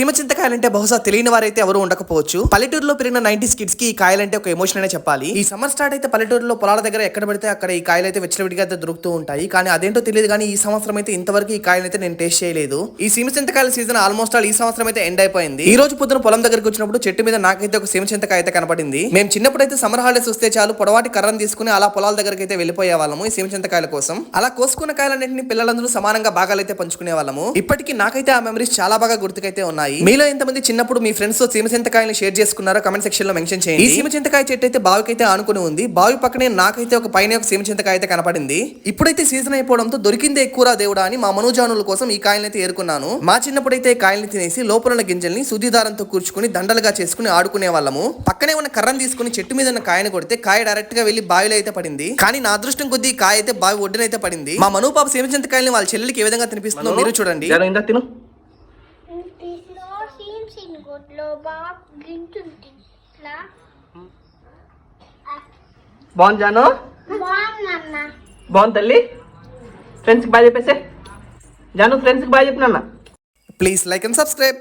సీమ చింతకాయలంటే బహుశా తెలియని వారైతే ఎవరు ఉండకపోవచ్చు. పల్లెటూరులో పెరిగిన నైన్టీస్ కిడ్స్కి ఈ కాయలంటే ఒక ఎమోషన్ అనే చెప్పాలి. ఈ సమ్మర్ స్టార్ట్ అయితే పల్లెటూరులో పొలాల దగ్గర ఎక్కడ పడితే అక్కడ ఈ కాయలు అయితే విచ్చలవిడిగా అయితే దొరుకుతూ ఉంటాయి. కానీ అదేంటో తెలియదు కానీ ఈ సంవత్సరం అయితే ఇంతవరకు ఈ కాయలు అయితే నేను టేస్ట్ చేయలేదు. ఈ సీమ చింతకాయల సీజన్ ఆల్మోస్ట్ ఆల్ ఈ సంవత్సరం అయితే ఎండ్ అయిపోయింది. ఈ రోజు పొద్దున పొలం దగ్గరకు వచ్చినప్పుడు చెట్టు మీద నాకైతే ఒక సీమ చింతకాయ అయితే కనపడింది. మేము చిన్నప్పుడు అయితే సమ్మర్ హాలిడేస్ వస్తే చాలు పొడవాటి కర్రను తీసుకుని అలా పొలాల దగ్గరికి అయితే వెళ్ళిపోయే వాళ్ళము ఈ సీమ చింతకాయల కోసం. అలా కోసుకున్న కాయలన్నింటినీ పిల్లలందరూ సమానంగా భాగాలు అయితే పంచుకునే వాళ్ళము. ఇప్పటికీ నాకైతే ఆ మెమరీస్ చాలా బాగా గుర్తుకైతే ఉన్నాయి. మీలో ఎంతమంది చిన్నప్పుడు మీ ఫ్రెండ్స్తో సీమ చింతకాయలు షేర్ చేసుకున్నారో కమెంట్ సెక్షన్లో మెన్షన్ చేయండి. ఈ సీమ చింతకాయ చెట్టు అయితే బావికైతే ఆనుకుని ఉంది. బావి పక్కనే నాకైతే ఒక పైన ఒక సీమ చింతకాయ అయితే కనపడింది. ఇప్పుడైతే సీజన్ అయిపోవడంతో దొరికిందే ఎక్కువరా దేవుడా అని మా మనోజానుల కోసం ఈ కాయలను అయితే ఏరుకున్నాను. మా చిన్నప్పుడైతే ఈ కాయల్ని తినేసి లోపల ఉన్న గింజల్ని శుద్ధి దారంతో కూర్చుకుని దండలుగా చేసుకుని ఆడుకునే వాళ్ళము. పక్కనే ఉన్న కర్రను తీసుకుని చెట్టు మీద ఉన్న కాయను కొడితే కాయ డైరెక్ట్గా వెళ్ళి బావిలో అయితే పడింది. కానీ నా అదృష్టం కొద్దీ కాయ అయితే బావి ఒడ్డునైతే పడింది. మా మను పాప సీమ చింతకాయల్ని వాళ్ళ చెల్లికి ఏ విధంగా తినిపిస్తుందో మీరు చూడండి. ఇందా తిను ఇంటిలో సీమ్స్ గుడ్లో బాగా గింటుంది బాగుంది జాను? బాగుందన్న బాగుంది తల్లి? ఫ్రెండ్స్కి బాగా చెప్పేసే. జాను ఫ్రెండ్స్కి బాగా చెప్పినా ప్లీజ్ లైక్ అండ్ సబ్స్క్రైబ్